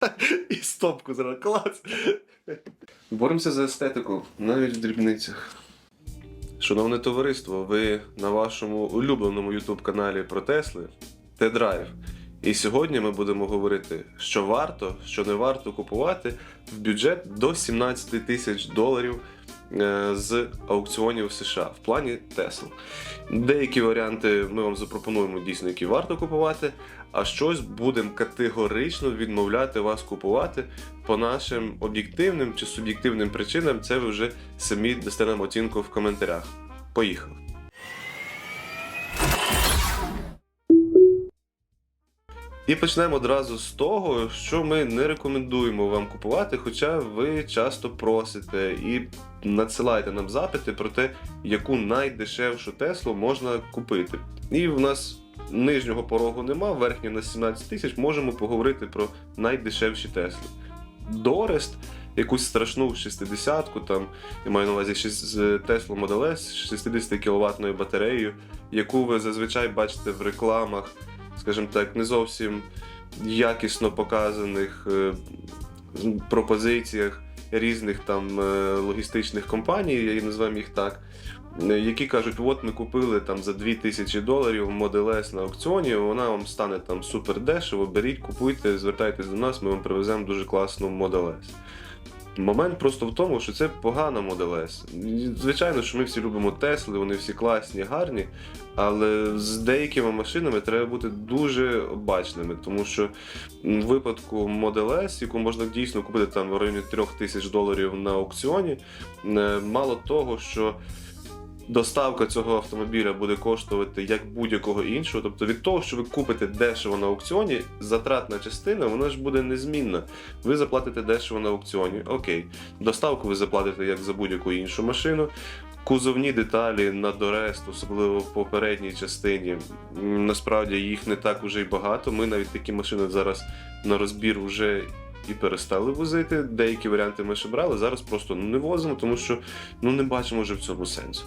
І стопку зараз клас. Боремося за естетику, навіть в дрібницях. Шановне товариство, ви на вашому улюбленому YouTube каналі про Тесли Т-Драйв. І сьогодні ми будемо говорити, що варто, що не варто купувати в бюджет до 17 тисяч доларів е, з аукціонів США в плані Тесл. Деякі варіанти ми вам запропонуємо дійсно, які варто купувати, а щось будемо категорично відмовляти вас купувати по нашим об'єктивним чи суб'єктивним причинам. Це ви вже самі дасте нам оцінку в коментарях. Поїхали! І почнемо одразу з того, що ми не рекомендуємо вам купувати, хоча ви часто просите і надсилаєте нам запити про те, яку найдешевшу Теслу можна купити. І в нас нижнього порогу нема, верхній на 17 тисяч, можемо поговорити про найдешевші Тесли. Дорест, якусь страшну 60-ку, там, я маю на увазі Tesla Model S з 60 кВт батареєю, яку ви зазвичай бачите в рекламах, скажімо так, не зовсім якісно показаних е, пропозиціях різних там е, логістичних компаній, я називаю їх так. Е, Які кажуть, от ми купили там за 2000 доларів Model S на аукціоні, вона вам стане там супер дешево, беріть, купуйте, звертайтесь до нас, ми вам привеземо дуже класну Model S. Момент просто в тому, що це погана Model S. Звичайно, що ми всі любимо Тесли, вони всі класні, гарні, але з деякими машинами треба бути дуже обачними, тому що в випадку Model S, яку можна дійсно купити там в районі 3000 доларів на аукціоні, е, мало того, що доставка цього автомобіля буде коштувати як будь-якого іншого. Тобто від того, що ви купите дешево на аукціоні, затратна частина вона ж буде незмінна. Ви заплатите дешево на аукціоні, окей. Доставку ви заплатите як за будь-яку іншу машину. Кузовні деталі на дорест, особливо в попередній частині. Насправді їх не так уже й багато. Ми навіть такі машини зараз на розбір вже і перестали возити. Деякі варіанти ми ще брали, зараз просто ну, не возимо, тому що ну, не бачимо вже в цьому сенсу.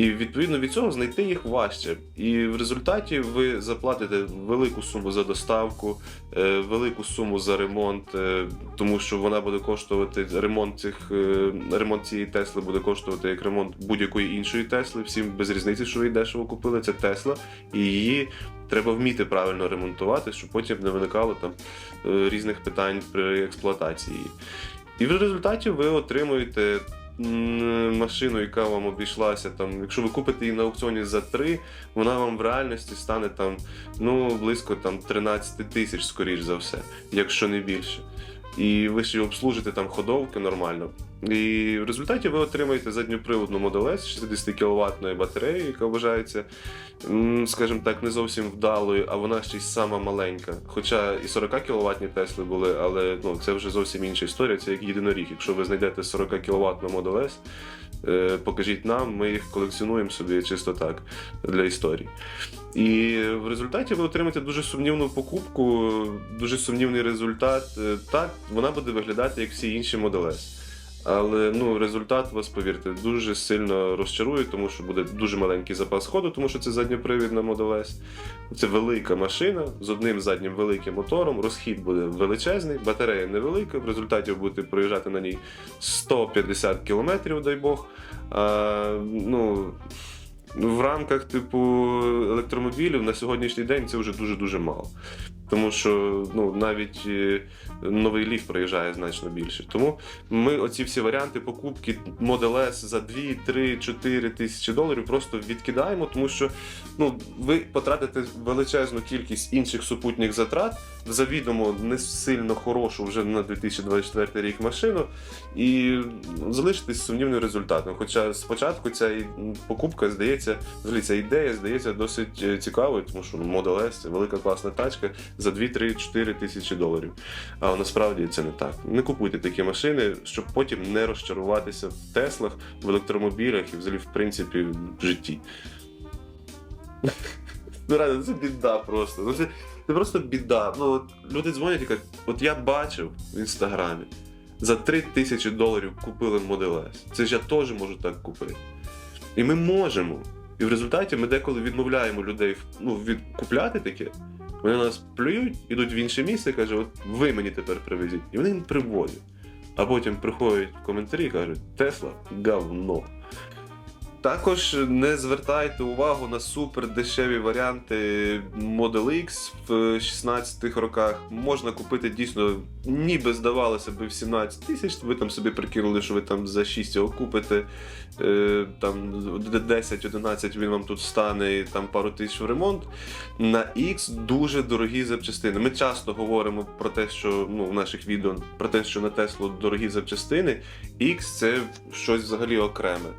І відповідно від цього знайти їх важче. І в результаті ви заплатите велику суму за доставку, е, велику суму за ремонт, е, тому що вона буде коштувати ремонт цих е, ремонт цієї Тесли буде коштувати як ремонт будь-якої іншої Тесли. Всім без різниці, що ви її дешево купили. Це Тесла, і її треба вміти правильно ремонтувати, щоб потім не виникало там різних питань при експлуатації. І в результаті ви отримуєте машину, яка вам обійшлася там, якщо ви купите її на аукціоні за 3, вона вам в реальності стане там ну близько там 13 тисяч, скоріш за все, якщо не більше. І ви ще обслужите там ходовки нормально. І в результаті ви отримаєте задньоприводну модель з 60 кВт батареї, яка вважається, скажімо так, не зовсім вдалою, а вона ще й сама маленька. Хоча і 40 кВт Тесли були, але ну, це вже зовсім інша історія, це як єдиноріг. Якщо ви знайдете 40 кВт Model S, покажіть нам, ми їх колекціонуємо собі чисто так для історії. І в результаті ви отримаєте дуже сумнівну покупку, дуже сумнівний результат. Е, Так, вона буде виглядати як всі інші Model S. Але ну, результат вас, повірте, дуже сильно розчарує, тому що буде дуже маленький запас ходу, тому що це задньопривідна Model S. Це велика машина з одним заднім великим мотором. Розхід буде величезний, батарея невелика. В результаті ви будете проїжджати на ній 150 км, дай Бог. А, ну, в рамках типу електромобілів на сьогоднішній день це вже дуже-дуже мало. Тому що ну, навіть е, новий ліфт проїжджає значно більше. Тому ми оці всі варіанти покупки Model S за 2, 3, 4 тисячі доларів просто відкидаємо, тому що ну, ви потратите величезну кількість інших супутніх затрат завідомо не сильно хорошу вже на 2024 рік машину і залишитись з сумнівним результатом. Хоча спочатку ця покупка здається, взагалі ця ідея здається досить е, цікавою, тому що ну, Model S велика класна тачка за 2-3-4 тисячі доларів. А насправді це не так. Не купуйте такі машини, щоб потім не розчаруватися в Теслах, в електромобілях і взагалі, в принципі, в житті. Ну, реально, це біда просто. Ну, це, це просто біда. Ну, от люди дзвонять і кажуть, от я бачив в інстаграмі. За 3 тисячі доларів купили Model S. Це ж я теж можу так купити. І ми можемо. І в результаті ми деколи відмовляємо людей ну, від купляти таке, Вони нас плюють, ідуть в інше місце, каже, от ви мені тепер привезіть. І вони їм привозять. А потім приходять в коментарі і кажуть, Тесла говно. Також не звертайте увагу на супер дешеві варіанти Model X в 16-х роках. Можна купити дійсно, ніби здавалося би в 17 тисяч. Ви там собі прикинули, що ви там за 6 його купите. е, Там 10-11 він вам тут стане і там пару тисяч в ремонт. На X дуже дорогі запчастини. Ми часто говоримо про те, що ну, в наших відео про те, що на Теслу дорогі запчастини. X це щось взагалі окреме.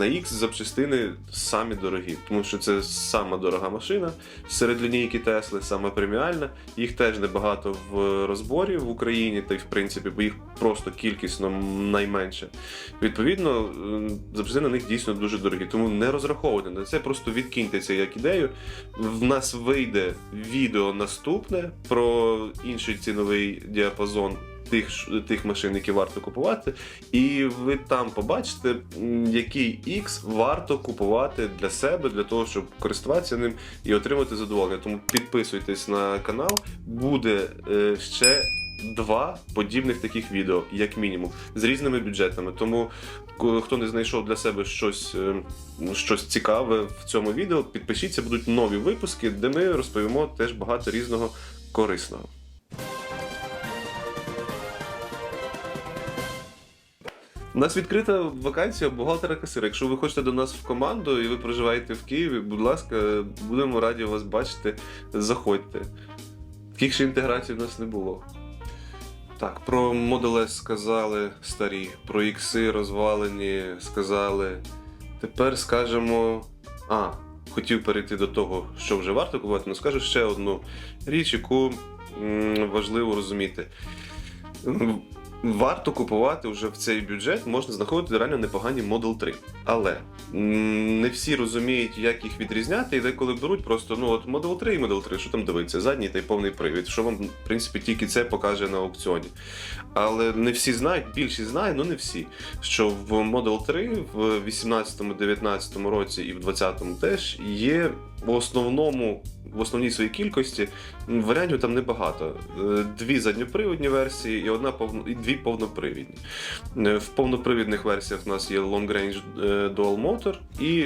На X запчастини самі дорогі, тому що це сама дорога машина серед лінійки Тесли, сама преміальна. Їх теж небагато в розборі в Україні, та й в принципі, бо їх просто кількісно найменше. Відповідно, запчастини на них дійсно дуже дорогі. Тому не розраховуйте на це, просто відкиньте це як ідею. В нас вийде відео наступне про інший ціновий діапазон. Тих, тих машин, які варто купувати, і ви там побачите, який X варто купувати для себе, для того, щоб користуватися ним і отримати задоволення. Тому підписуйтесь на канал, буде е, ще два подібних таких відео, як мінімум, з різними бюджетами. Тому хто не знайшов для себе щось, е, щось цікаве в цьому відео, підпишіться, будуть нові випуски, де ми розповімо теж багато різного корисного. У нас відкрита вакансія бухгалтера касира. Якщо ви хочете до нас в команду і ви проживаєте в Києві, будь ласка, будемо раді вас бачити. Заходьте. Таких ще інтеграцій в нас не було. Так, про Model сказали старі, про ікси розвалені сказали. Тепер скажемо. А, хотів перейти до того, що вже варто купувати, але скажу ще одну річ, яку важливо розуміти. Варто купувати вже в цей бюджет, можна знаходити реально непогані Model 3. Але не всі розуміють, як їх відрізняти, і деколи беруть просто ну от Model 3 і Model 3, що там дивиться, задній та й повний привід, що вам, в принципі, тільки це покаже на аукціоні. Але не всі знають, більшість знає, ну не всі. Що в Model 3 в 18-19 році і в 20-му теж є в основному, в основній своїй кількості варіантів там небагато. Е, Дві задньопривідні версії і одна і дві повнопривідні. Е, В повнопривідних версіях у нас є Long Range е, Dual Motor і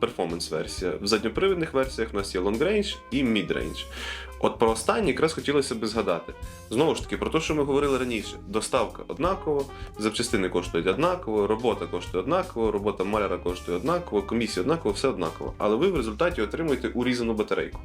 Performance версія. В задньопривідних версіях у нас є Long Range і Mid Range. От про останній якраз хотілося би згадати. Знову ж таки, про те, що ми говорили раніше: доставка однакова, запчастини коштують однаково, робота коштує однаково, робота маляра коштує однаково, комісія однаково, все однаково. Але ви в результаті отримуєте урізану батарейку.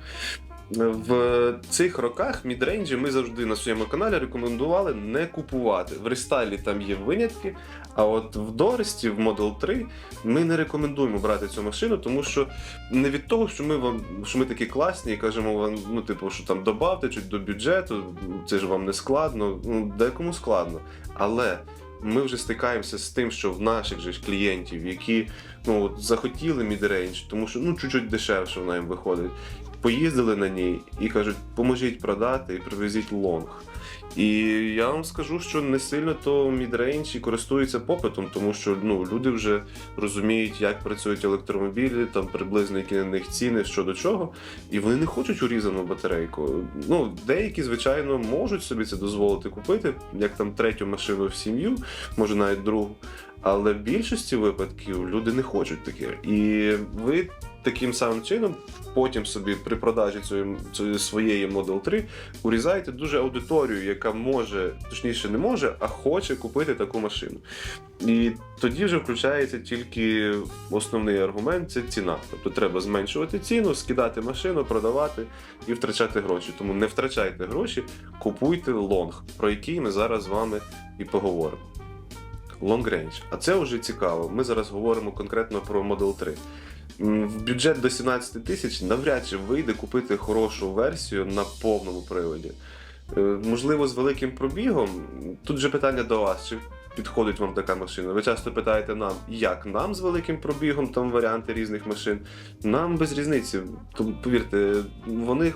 В цих роках мідрейнджі ми завжди на своєму каналі рекомендували не купувати. В рестайлі там є винятки, а от в Доресті, в Model 3, ми не рекомендуємо брати цю машину, тому що не від того, що ми вам що ми такі класні і кажемо вам, ну типу, що там добавте чуть до бюджету, це ж вам не складно. Ну декому складно. Але ми вже стикаємося з тим, що в наших же ж клієнтів, які ну от захотіли мідрейндж, тому що ну чуть-чуть дешевше вона їм виходить. Поїздили на ній і кажуть, поможіть продати і привезіть лонг. І я вам скажу, що не сильно то мідрейндж і користується попитом, тому що ну, люди вже розуміють, як працюють електромобілі, там приблизно які на них ціни, що до чого, і вони не хочуть урізану батарейку. Ну, деякі, звичайно, можуть собі це дозволити купити, як там третю машину в сім'ю, може навіть другу. Але в більшості випадків люди не хочуть таке. І ви таким самим чином потім собі при продажі цієї, своєї Model 3 урізаєте дуже аудиторію, яка може, точніше не може, а хоче купити таку машину. І тоді вже включається тільки основний аргумент це ціна. Тобто треба зменшувати ціну, скидати машину, продавати і втрачати гроші. Тому не втрачайте гроші, купуйте лонг, про який ми зараз з вами і поговоримо. Long range. А це вже цікаво. Ми зараз говоримо конкретно про Model 3. В бюджет до 17 тисяч навряд чи вийде купити хорошу версію на повному приводі. Е, Можливо, з великим пробігом. Тут же питання до вас, чи підходить вам така машина. Ви часто питаєте нам, як нам з великим пробігом, там варіанти різних машин. Нам без різниці. Тому, повірте, вони е,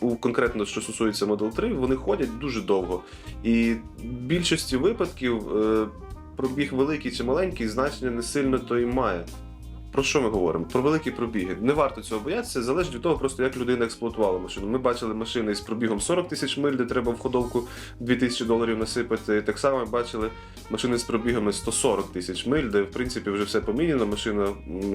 у, конкретно, що стосується Model 3, вони ходять дуже довго. І в більшості випадків е, пробіг великий чи маленький значення не сильно то і має. Про що ми говоримо? Про великі пробіги. Не варто цього боятися, залежить від того, просто як людина експлуатувала машину. Ми бачили машини з пробігом 40 тисяч миль, де треба в ходовку 2000 доларів насипати. Так само ми бачили машини з пробігами 140 тисяч миль, де в принципі вже все поміняно, машина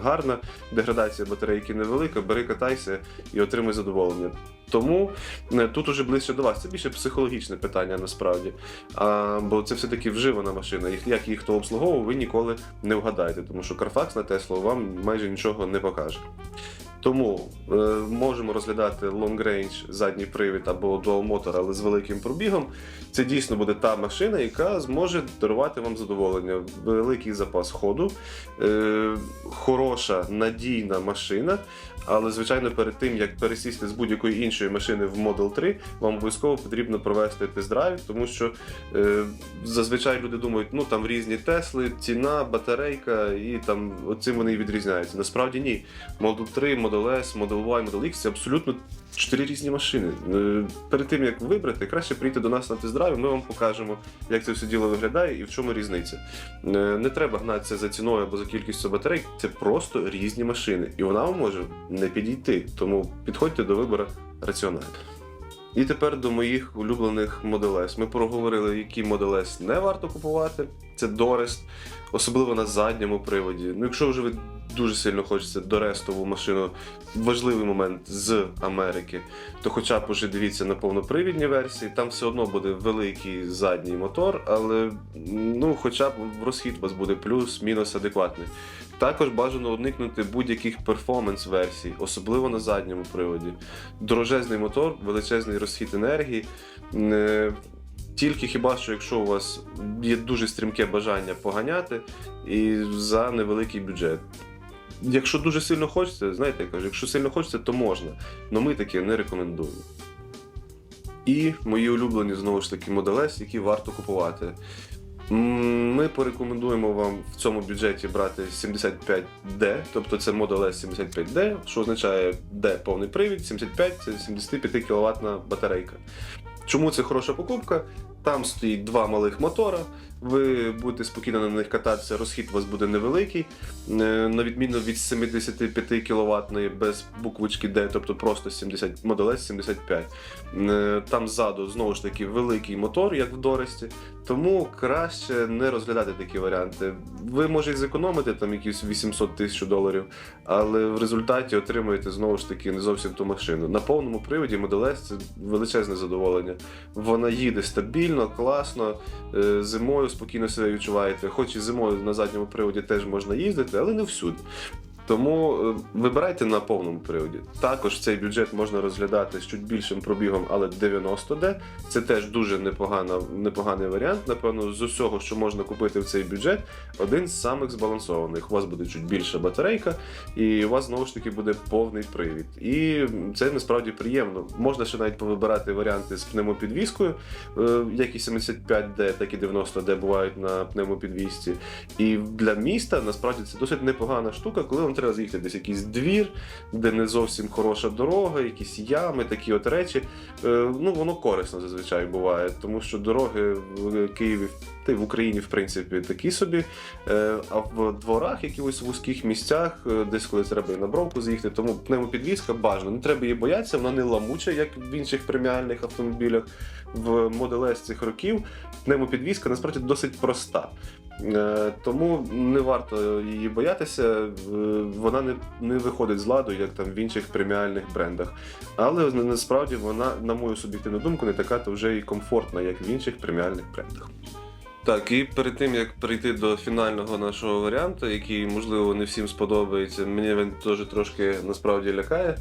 гарна, деградація батарейки невелика, бери, катайся і отримай задоволення. Тому е, тут уже ближче до вас. Це більше психологічне питання насправді. А, бо це все-таки вживана машина. Як їх хто обслуговував, ви ніколи не вгадаєте, тому що Carfax на Теслу вам майже нічого не покаже. Тому е, можемо розглядати long range задній привід або motor, але з великим пробігом. Це дійсно буде та машина, яка зможе дарувати вам задоволення. Великий запас ходу, е, хороша надійна машина. Але звичайно, перед тим як пересісти з будь-якої іншої машини в Model 3, вам обов'язково потрібно провести тест-драйв, тому що е, зазвичай люди думають, ну там різні Тесли, ціна, батарейка, і там цим вони і відрізняються. Насправді ні. Model 3, Model S, Model Y, Model X це абсолютно чотири різні машини. Е, Перед тим як вибрати, краще прийти до нас на тест-драйв, ми вам покажемо, як це все діло виглядає і в чому різниця. Е, Не треба гнатися за ціною або за кількістю батарей, це просто різні машини, і вона вам може не підійти. Тому підходьте до вибору раціонально. І тепер до моїх улюблених S. Ми проговорили, які S не варто купувати. Це Дорест, особливо на задньому приводі. Ну, якщо вже ви дуже сильно хочете дорестову машину, важливий момент з Америки, то хоча б уже дивіться на повнопривідні версії, там все одно буде великий задній мотор, але ну, хоча б розхід у вас буде плюс-мінус адекватний. Також бажано уникнути будь-яких перформанс-версій, особливо на задньому приводі. Дорожезний мотор, величезний розхід енергії. Е, Тільки хіба що якщо у вас є дуже стрімке бажання поганяти і за невеликий бюджет. Якщо дуже сильно хочеться, знаєте, я кажу, якщо сильно хочеться, то можна. але ми таке не рекомендуємо. І мої улюблені знову ж таки S, які варто купувати. Ми порекомендуємо вам в цьому бюджеті брати 75D, тобто це Model S 75D, що означає D повний привід, 75 це 75 кВт батарейка. Чому це хороша покупка? Там стоїть два малих мотора, ви будете спокійно на них кататися, розхід у вас буде невеликий, е, на відміну від 75 кВт без буквочки D, тобто просто 70, Model S 75. Е, Там ззаду знову ж таки великий мотор, як в Доресті, тому краще не розглядати такі варіанти. Ви можете зекономити там якісь 800 тисяч доларів, але в результаті отримуєте знову ж таки не зовсім ту машину. На повному приводі Model S це величезне задоволення. Вона їде стабільно, класно, е, зимою спокійно себе відчуваєте. Хоч і зимою на задньому приводі теж можна їздити, але не всюди. Тому е, вибирайте на повному приводі. Також цей бюджет можна розглядати з чуть більшим пробігом, але 90D. Це теж дуже непогана, непоганий варіант. Напевно, з усього, що можна купити в цей бюджет, один з самих збалансованих. У вас буде чуть більша батарейка, і у вас знову ж таки буде повний привід. І це насправді приємно. Можна ще навіть повибирати варіанти з пневмопідвіскою, е, як і 75D, так і 90D бувають на пневмопідвісці. І для міста насправді це досить непогана штука, коли треба заїхати десь якийсь двір, де не зовсім хороша дорога, якісь ями, такі от речі. Е, Ну, воно корисно зазвичай буває, тому що дороги в Києві та в Україні, в принципі, такі собі. Е, А в дворах, якихось вузьких місцях, е, десь коли треба і на бровку заїхати, тому пневмопідвізка бажано. Не треба її боятися, вона не ламуча, як в інших преміальних автомобілях. В Model S цих років пневмопідвізка насправді досить проста. Е, Тому не варто її боятися, е, вона не, не виходить з ладу, як там в інших преміальних брендах. Але насправді вона, на мою суб'єктивну думку, не така то вже і комфортна, як в інших преміальних брендах. Так, і перед тим як перейти до фінального нашого варіанту, який можливо не всім сподобається, мені він теж трошки насправді лякає.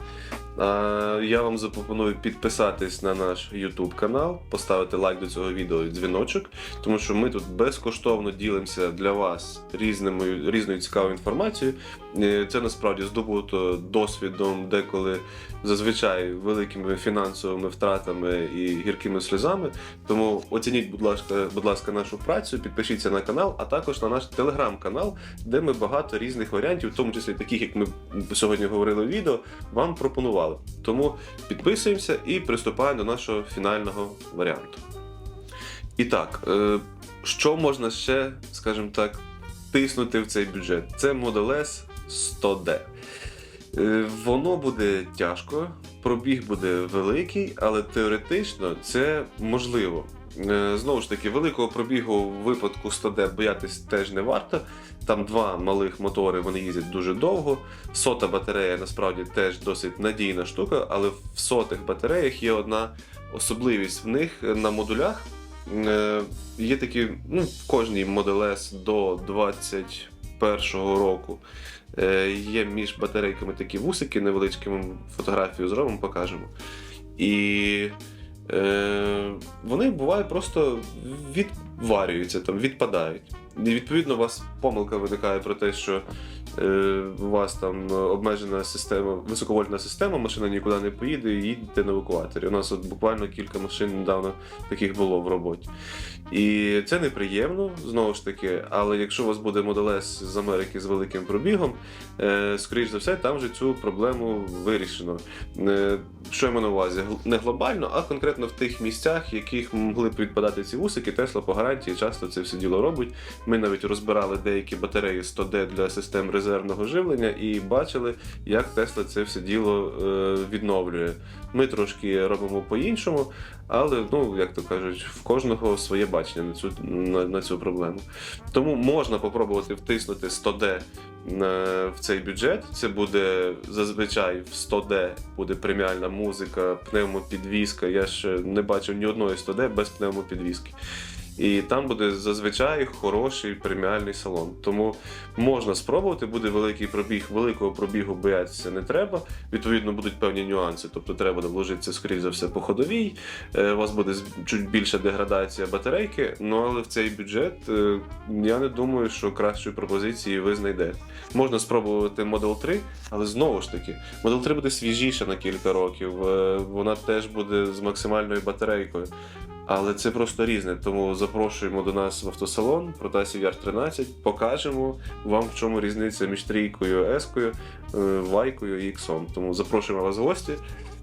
Я вам запропоную підписатись на наш YouTube канал, поставити лайк до цього відео і дзвіночок, тому що ми тут безкоштовно ділимося для вас різними, різною цікавою інформацією. Це насправді здобуто досвідом, деколи зазвичай великими фінансовими втратами і гіркими сльозами. Тому оцініть, будь ласка, будь ласка, нашу працю, підпишіться на канал, а також на наш телеграм-канал, де ми багато різних варіантів, в тому числі таких, як ми сьогодні говорили в відео, вам пропонували. Тому підписуємося і приступаємо до нашого фінального варіанту. І так, е, що можна ще, скажімо так, тиснути в цей бюджет? Це Model S 100D. Е, Воно буде тяжко, пробіг буде великий, але теоретично це можливо. Е, Знову ж таки, великого пробігу в випадку 100D боятись теж не варто. Там два малих мотори, вони їздять дуже довго. Сота батарея насправді теж досить надійна штука, але в сотих батареях є одна особливість. В них на модулях е, є такі, ну, в кожній Model S до 21-го року е, є між батарейками такі вусики невеличкі, ми фотографію зробимо, покажемо. І вони бувають просто відварюються, там, відпадають. І відповідно у вас помилка виникає про те, що е, у вас там обмежена система, високовольтна система, машина нікуди не поїде і їдете на евакуаторі. У нас от буквально кілька машин недавно таких було в роботі. І це неприємно, знову ж таки, але якщо у вас буде S з Америки з великим пробігом, е, скоріш за все, там вже цю проблему вирішено. Е, що я маю на увазі? Не глобально, а конкретно в тих місцях, яких могли б відпадати ці вусики, Тесла по гарантії часто це все діло робить. Ми навіть розбирали деякі батареї 100D для систем резервного живлення і бачили, як Тесла це все діло е, відновлює. Ми трошки робимо по-іншому, але ну як то кажуть, в кожного своє бачення на цю, на, на цю проблему. Тому можна попробувати втиснути 100D в цей бюджет. Це буде зазвичай в 100D буде преміальна музика, пневмопідвізка. Я ще не бачив ні одної 100D без пневмопідвізки. І там буде зазвичай хороший преміальний салон. Тому можна спробувати, буде великий пробіг, великого пробігу боятися не треба. Відповідно, будуть певні нюанси. Тобто треба вложитися, скоріш за все, по ходовій. Е, У вас буде чуть більша деградація батарейки, ну але в цей бюджет е, я не думаю, що кращої пропозиції ви знайдете. Можна спробувати Model 3, але знову ж таки, Model 3 буде свіжіша на кілька років. е, Вона теж буде з максимальною батарейкою. Але це просто різне, тому запрошуємо до нас в автосалон Протасів Яр 13, покажемо вам, в чому різниця між трійкою, ескою, е, вайкою і іксом. Тому запрошуємо вас в гості.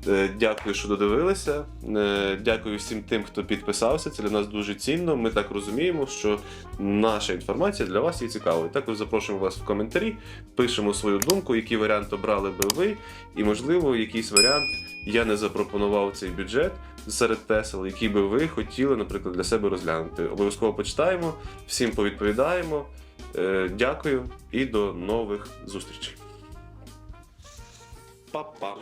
Е, Дякую, що додивилися. Е, Дякую всім тим, хто підписався. Це для нас дуже цінно. Ми так розуміємо, що наша інформація для вас є цікавою. Також запрошуємо вас в коментарі, пишемо свою думку, який варіант обрали би ви, і, можливо, якийсь варіант я не запропонував цей бюджет серед Тесел, який би ви хотіли, наприклад, для себе розглянути. Обов'язково почитаємо, всім повідповідаємо. Е, Дякую і до нових зустрічей. Па-па!